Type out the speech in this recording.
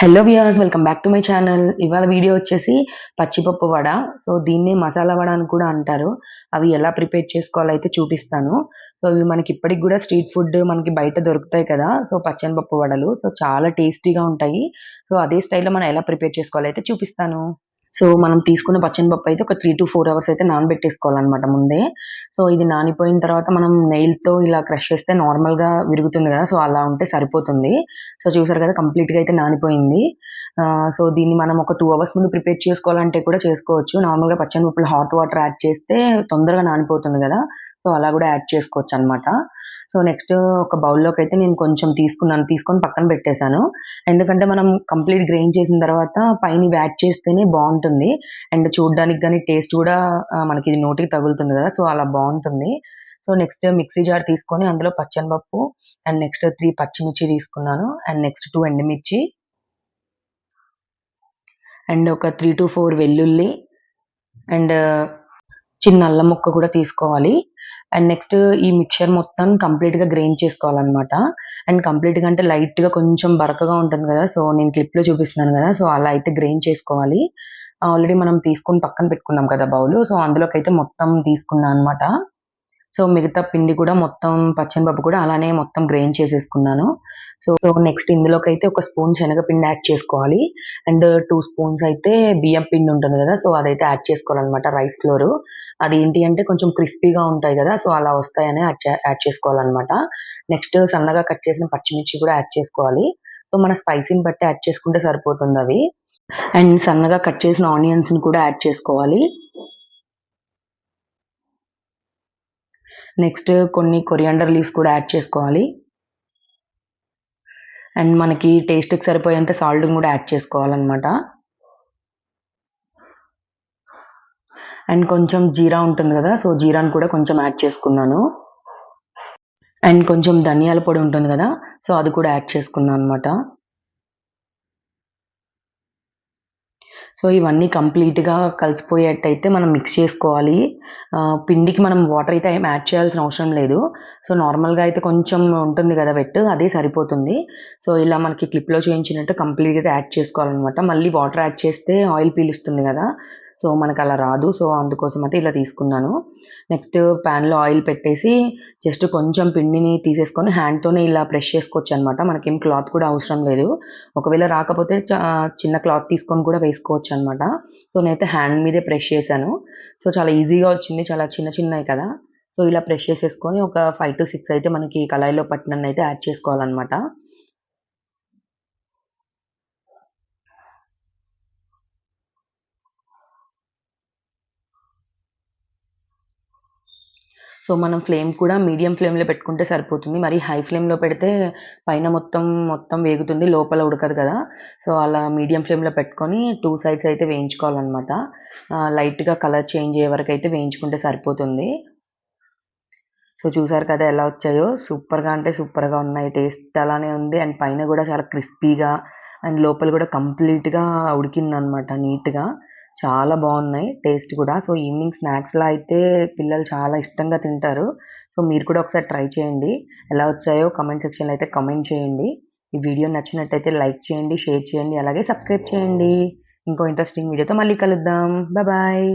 Hello viewers welcome back to my channel ఇవాళ video వచ్చేసి పచ్చిపప్పు వడ. సో దీన్ని మసాలా వడ అని కూడా అంటారు. అవి ఎలా ప్రిపేర్ చేసుకోవాలో అయితే చూపిస్తాను. సో ఇవి మనకి ఇప్పటికి కూడా స్ట్రీట్ ఫుడ్ మనకి బయట దొరుకుతాయి కదా. సో పచ్చనిపప్పు వడలు. సో చాలా టేస్టీగా ఉంటాయి. సో అదే స్టైల్లో మనం ఎలా ప్రిపేర్ చేసుకోవాలో అయితే చూపిస్తాను. సో మనం తీసుకున్న పచ్చని పప్పు అయితే ఒక త్రీ టు ఫోర్ అవర్స్ అయితే నానబెట్టేసుకోవాలన్నమాట ముందే. సో ఇది నానిపోయిన తర్వాత మనం నెయిల్తో ఇలా క్రష్ చేస్తే నార్మల్గా విరుగుతుంది కదా సో అలా ఉంటే సరిపోతుంది. సో చూసారు కదా కంప్లీట్గా అయితే నానిపోయింది. సో దీన్ని మనం ఒక టూ అవర్స్ ముందు ప్రిపేర్ చేసుకోవాలంటే కూడా చేసుకోవచ్చు. నార్మల్గా పచ్చని పప్పులు హాట్ వాటర్ యాడ్ చేస్తే తొందరగా నానిపోతుంది కదా. సో అలా కూడా యాడ్ చేసుకోవచ్చు అనమాట సో నెక్స్ట్ ఒక బౌల్లోకి అయితే నేను కొంచెం తీసుకున్నాను. తీసుకొని పక్కన పెట్టేశాను. ఎందుకంటే మనం కంప్లీట్ గ్రైండ్ చేసిన తర్వాత పైన యాడ్ చేస్తేనే బాగుంటుంది. అండ్ చూడడానికి కానీ టేస్ట్ కూడా మనకి ఇది నోటికి తగులుతుంది కదా సో అలా బాగుంటుంది. సో నెక్స్ట్ మిక్సీ జార్ తీసుకొని అందులో పచ్చనిపప్పు అండ్ నెక్స్ట్ త్రీ పచ్చిమిర్చి తీసుకున్నాను. అండ్ నెక్స్ట్ టూ ఎండుమిర్చి. అండ్ ఒక త్రీ టు ఫోర్ వెల్లుల్లి. అండ్ చిన్న అల్లం ముక్క కూడా తీసుకోవాలి. అండ్ నెక్స్ట్ ఈ మిక్చర్ మొత్తం కంప్లీట్గా గ్రైండ్ చేసుకోవాలన్నమాట. అండ్ కంప్లీట్గా అంటే లైట్గా కొంచెం బరకగా ఉంటుంది కదా సో నేను క్లిప్లో చూపిస్తున్నాను కదా సో అలా అయితే గ్రైండ్ చేసుకోవాలి. ఆల్రెడీ మనం తీసుకుని పక్కన పెట్టుకున్నాం కదా బౌల్ సో అందులోకి అయితే మొత్తం తీసుకున్నాను అనమాట సో మిగతా పిండి కూడా మొత్తం పచ్చని పప్పు కూడా అలానే మొత్తం గ్రైండ్ చేసేసుకున్నాను. సో సో నెక్స్ట్ ఇందులోకి అయితే ఒక స్పూన్ శనగపిండి యాడ్ చేసుకోవాలి. అండ్ టూ స్పూన్స్ అయితే బియ్యం పిండి ఉంటుంది కదా సో అదైతే యాడ్ చేసుకోవాలన్నమాట రైస్ ఫ్లోర్. అది ఏంటి అంటే కొంచెం క్రిస్పీగా ఉంటాయి కదా సో అలా వస్తాయని యాడ్ చేసుకోవాలన్నమాట. నెక్స్ట్ సన్నగా కట్ చేసిన పచ్చిమిర్చి కూడా యాడ్ చేసుకోవాలి. సో మన స్పైసీని బట్టి యాడ్ చేసుకుంటే సరిపోతుంది అవి. అండ్ సన్నగా కట్ చేసిన ఆనియన్స్ని కూడా యాడ్ చేసుకోవాలి. నెక్స్ట్ కొన్ని కొరియాండర్ లీవ్స్ కూడా యాడ్ చేసుకోవాలి. అండ్ మనకి టేస్ట్కి సరిపోయేంత సాల్ట్ కూడా యాడ్ చేసుకోవాలన్నమాట. అండ్ కొంచెం జీరా ఉంటుంది కదా సో జీరాని కూడా కొంచెం యాడ్ చేసుకున్నాను. అండ్ కొంచెం ధనియాల పొడి ఉంటుంది కదా సో అది కూడా యాడ్ చేసుకున్నాను అనమాట సో ఇవన్నీ కంప్లీట్గా కలిసిపోయేటైతే మనం మిక్స్ చేసుకోవాలి. పిండికి మనం వాటర్ అయితే ఏం యాడ్ చేయాల్సిన అవసరం లేదు. సో నార్మల్గా అయితే కొంచెం ఉంటుంది కదా వెట్ అదే సరిపోతుంది. సో ఇలా మనకి క్లిప్లో చూపించినట్టు కంప్లీట్గా యాడ్ చేసుకోవాలన్నమాట. మళ్ళీ వాటర్ యాడ్ చేస్తే ఆయిల్ పీలుస్తుంది కదా. సో మనకు అలా రాదు. సో అందుకోసం అయితే ఇలా తీసుకున్నాను. నెక్స్ట్ ప్యాన్లో ఆయిల్ పెట్టేసి జస్ట్ కొంచెం పిండిని తీసేసుకొని హ్యాండ్తోనే ఇలా ప్రెష్ చేసుకోవచ్చు అనమాట మనకేం క్లాత్ కూడా అవసరం లేదు. ఒకవేళ రాకపోతే చిన్న క్లాత్ తీసుకొని కూడా వేసుకోవచ్చు అనమాట సో నేనైతే హ్యాండ్ మీదే ప్రెష్ చేశాను. సో చాలా ఈజీగా వచ్చింది. చాలా చిన్న చిన్నవి కదా. సో ఇలా ప్రెష్ చేసేసుకొని ఒక ఫైవ్ టు సిక్స్ అయితే మనకి కళాయిలో పట్టినన్ను అయితే యాడ్ చేసుకోవాలన్నమాట సో మనం ఫ్లేమ్ కూడా మీడియం ఫ్లేమ్లో పెట్టుకుంటే సరిపోతుంది. మరి హై ఫ్లేమ్లో పెడితే పైన మొత్తం మొత్తం వేగుతుంది లోపల ఉడకదు కదా. సో అలా మీడియం ఫ్లేమ్లో పెట్టుకొని టూ సైడ్స్ అయితే వేయించుకోవాలన్నమాట. లైట్గా కలర్ చేంజ్ అయ్యే వరకు అయితే వేయించుకుంటే సరిపోతుంది. సో చూసారు కదా ఎలా వచ్చాయో. సూపర్గా అంటే సూపర్గా ఉన్నాయి. టేస్ట్ అలానే ఉంది. అండ్ పైన కూడా చాలా క్రిస్పీగా అండ్ లోపల కూడా కంప్లీట్గా ఉడికిందనమాట నీట్గా. చాలా బాగున్నాయి టేస్ట్ కూడా. సో ఈవినింగ్ స్నాక్స్లో అయితే పిల్లలు చాలా ఇష్టంగా తింటారు. సో మీరు కూడా ఒకసారి ట్రై చేయండి. ఎలా వచ్చాయో కమెంట్ సెక్షన్లో అయితే కమెంట్ చేయండి. ఈ వీడియో నచ్చినట్టయితే లైక్ చేయండి షేర్ చేయండి అలాగే సబ్స్క్రైబ్ చేయండి. ఇంకో ఇంట్రెస్టింగ్ వీడియోతో మళ్ళీ కలుద్దాం. బాయ్